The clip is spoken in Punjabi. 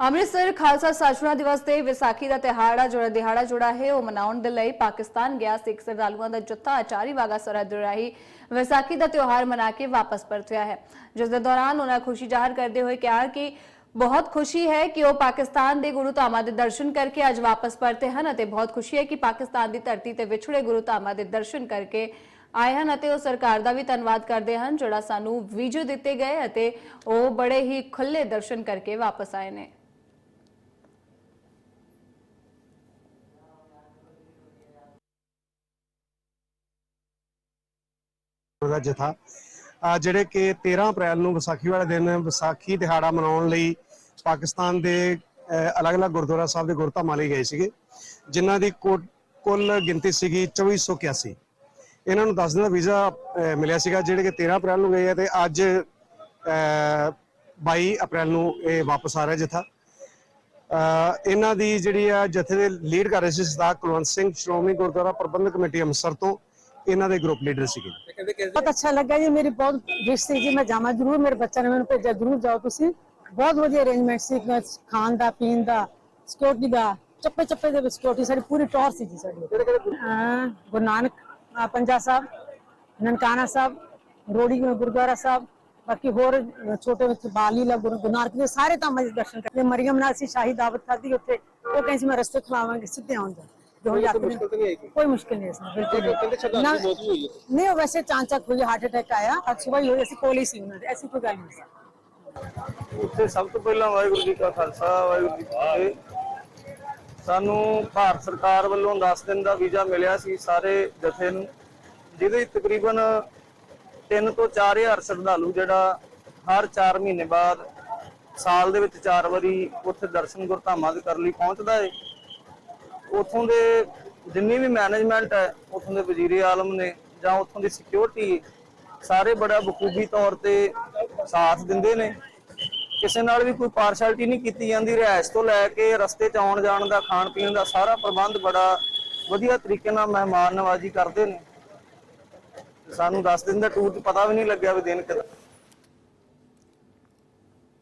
ਅੰਮ੍ਰਿਤਸਰ ਖਾਲਸਾ ਸਾਜਣਾ ਦਿਵਸ ਤੇ ਵਿਸਾਖੀ ਦਾ ਤਿਹਾੜਾ ਜਿਹੜਾ ਦਿਹਾੜਾ ਜੁੜਾ ਹੈ। ਉਹ ਮਨਾਉਣ ਦੇ ਲਈ ਪਾਕਿਸਤਾਨ ਗਿਆ ਸਿੱਖ ਸ਼ਰਧਾਲੂਆਂ ਦਾ ਜੱਥਾ ਅਚਾਰੀ ਵਾਗਾ ਸਰਹੱਦ ਰਾਹੀਂ ਵਿਸਾਖੀ ਦਾ ਤਿਉਹਾਰ ਮਨਾ ਕੇ ਵਾਪਸ ਪਰਤਿਆ ਹੈ। ਜਿਸ ਦੇ ਦੌਰਾਨ ਉਹਨਾਂ ਖੁਸ਼ੀ ਜ਼ਾਹਰ ਕਰਦੇ ਹੋਏ ਕਿਹਾ ਕਿ ਬਹੁਤ ਖੁਸ਼ੀ ਹੈ ਕਿ ਉਹ ਪਾਕਿਸਤਾਨ ਦੇ ਗੁਰੂ ਧਾਮਾਂ ਦੇ ਦਰਸ਼ਨ ਕਰਕੇ ਅੱਜ ਵਾਪਸ ਪਰਤੇ ਹਨ ਅਤੇ ਬਹੁਤ ਖੁਸ਼ੀ ਹੈ ਕਿ ਪਾਕਿਸਤਾਨ ਦੀ ਧਰਤੀ ਤੇ ਵਿਛੜੇ ਗੁਰੂ ਧਾਮਾਂ ਦੇ ਦਰਸ਼ਨ ਕਰਕੇ ਆਏ ਹਨ ਅਤੇ ਉਹ ਸਰਕਾਰ ਦਾ ਵੀ ਧੰਨਵਾਦ ਕਰਦੇ ਹਨ, ਜਿਹੜਾ ਸਾਨੂੰ ਵੀਜ਼ੇ ਦਿੱਤੇ ਗਏ ਅਤੇ ਉਹ ਬੜੇ ਹੀ ਖੁੱਲੇ ਦਰਸ਼ਨ ਕਰਕੇ ਵਾਪਸ ਆਏ ਨੇ। ਦਾ ਜਥਾ। ਜਿਹੜੇ ਕਿ 13 ਅਪ੍ਰੈਲ ਨੂੰ ਵਿਸਾਖੀ ਵਾਲੇ ਦਿਨ ਵਿਸਾਖੀ ਦਿਹਾੜਾ ਮਨਾਉਣ ਲਈ ਪਾਕਿਸਤਾਨ ਦੇ ਅਲੱਗ-ਅਲੱਗ ਗੁਰਦੁਆਰਾ ਸਾਹਿਬ ਦੇ ਗੁਰਧਾਮਾਂ ਲਈ ਗਏ ਸੀਗੇ, ਜਿਨ੍ਹਾਂ ਦੀ ਕੁੱਲ ਗਿਣਤੀ ਸੀਗੀ 2481 ਇਹਨਾਂ ਨੂੰ 10 ਦਿਨ ਦਾ ਵੀਜ਼ਾ ਮਿਲਿਆ ਸੀਗਾ, ਜਿਹੜੇ ਕਿ 13 ਅਪ੍ਰੈਲ ਨੂੰ ਗਏ ਆ ਤੇ ਅੱਜ, ਅਹ 22 ਅਪ੍ਰੈਲ ਨੂੰ ਇਹ ਵਾਪਸ ਆ ਰਿਹਾ ਜਥਾ। ਅਹ ਇਹਨਾਂ ਦੀ ਜਿਹੜੀ ਆ ਜਥੇ ਦੇ ਲੀਡ ਕਰ ਰਹੇ ਸੀ ਸਰਦਾਰ ਕੁਲਵੰਤ ਸਿੰਘ ਸ਼੍ਰੋਮਣੀ ਗੁਰਦੁਆਰਾ ਪ੍ਰਬੰਧਕ ਕਮੇਟੀ ਅੰਮ੍ਰਿਤਸਰ ਤੋਂ। ਇਹਨਾਂ ਦੇ ਗਰੁੱਪ ਲੀਡਰ ਸੀਗੇ। ਬਹੁਤ ਅੱਛਾ ਲੱਗਾ ਜੀ ਮੇਰੀ ਬਹੁਤ ਵਿਸ਼ ਸੀ ਜੀ ਮੈਂ ਜਾਵਾਂ ਜ਼ਰੂਰ ਮੇਰੇ ਬੱਚਿਆਂ ਨੇ ਮੈਨੂੰ ਭੇਜਿਆ ਜ਼ਰੂਰ ਜਾਓ ਤੁਸੀਂ। ਬਹੁਤ ਵਧੀਆ ਅਰੇਂਜਮੈਂਟ ਸੀ ਖਾਣ ਦਾ ਪੀਣ ਦਾ ਸਿਕਿਉਰਟੀ ਦਾ ਚੱਪੇ ਚੱਪੇ ਦੇ ਵਿੱਚ ਸਿਕਿਉਰਟੀ ਸਾਡੀ ਪੂਰੀ ਟੌਰ ਸੀ ਜੀ ਸਾਡੀ। ਹਾਂ ਗੁਰੂ ਪੰਜਾ ਸਾਹਿਬ ਨਨਕਾਣਾ ਸਾਹਿਬ ਰੋੜੀ ਗੁਰਦੁਆਰਾ ਸਾਹਿਬ ਬਾਕੀ ਹੋਰ ਛੋਟੇ ਵਿੱਚ ਬਾਲੀ ਲਾ ਗੁਰੂ ਨਾਨਕ ਦੇ ਸਾਰੇ ਧਾਮਾਂ ਦੇ ਦਰਸ਼ਨ ਕਰਦੇ ਮਰੀਮ ਨਾਲ ਸੀ ਸ਼ਾਹੀ ਦਾਵਤ ਖਾਦੀ ਉੱਥੇ ਉਹ ਕਹਿੰਦੀ ਮੈਂ ਰਸਤੇ ਖਵਾਵਾਂਗੇ ਸਿੱਧੇ ਆਉਂਦਾ 2008 में कोई मुश्किल नहीं इसमें बिल्कुल नहीं नहीं वैसे चांचक मुझे हार्ट अटैक आया और सुबह ही ऐसी कोली सी उन्होंने ऐसी कोई गल ਉੱਥੇ ਸਭ ਤੋਂ ਪਹਿਲਾਂ ਵਾਹਿਗੁਰੂ ਜੀ ਕਾ ਖਾਲਸਾ ਵਾਹਿਗੁਰੂ ਜੀ ਕੀ ਫਤਿਹ। ਸਾਨੂੰ ਭਾਰਤ ਸਰਕਾਰ ਵੱਲੋਂ 10 ਦਿਨ ਦਾ ਵੀਜ਼ਾ ਮਿਲਿਆ ਸੀ ਸਾਰੇ ਜਥੇ ਨੂੰ ਜਿਹਦੇ ਤਕਰੀਬਨ 3 ਤੋਂ 4000 ਸ਼ਰਧਾਲੂ ਜਿਹੜਾ ਹਰ 4 ਮਹੀਨੇ ਬਾਅਦ ਸਾਲ ਦੇ ਵਿੱਚ 4 ਵਾਰੀ ਉੱਥੇ ਦਰਸ਼ਨ ਗੁਰਧਾਮਾਂ ਦੇ ਕਰਨ ਲਈ ਪਹੁੰਚਦਾ ਹੈ ਉਥੋਂ ਦੇ ਜਿੰਨੀ ਵੀ ਮੈਨੇਜਮੈਂਟ ਹੈ, ਉਥੋਂ ਦੇ ਵਜ਼ੀਰੇ ਆਲਮ ਨੇ ਜਾਂ ਉਥੋਂ ਦੀ ਸਿਕਿਉਰਿਟੀ ਸਾਰੇ ਬੜਾ ਬਖੂਬੀ ਤੌਰ ਤੇ ਸਾਥ ਦਿੰਦੇ ਨੇ। ਕਿਸੇ ਨਾਲ ਵੀ ਕੋਈ ਪਾਰਸ਼ੈਲਿਟੀ ਨਹੀਂ ਕੀਤੀ ਜਾਂਦੀ, ਰਿਹਾਇਸ਼ ਤੋਂ ਲੈ ਕੇ ਰਸਤੇ 'ਚ ਆਉਣ ਜਾਣ ਦਾ, ਖਾਣ ਪੀਣ ਦਾ ਸਾਰਾ ਪ੍ਰਬੰਧ ਬੜਾ ਵਧੀਆ ਤਰੀਕੇ ਨਾਲ ਮਹਿਮਾਨ ਨਵਾਜ਼ੀ ਕਰਦੇ ਨੇ। ਸਾਨੂੰ 10 ਦਿਨ ਦਾ ਟੂਰ 'ਚ ਪਤਾ ਵੀ ਨਹੀਂ ਲੱਗਿਆ ਵੀ ਦਿਨ ਕਿਦਾਂ।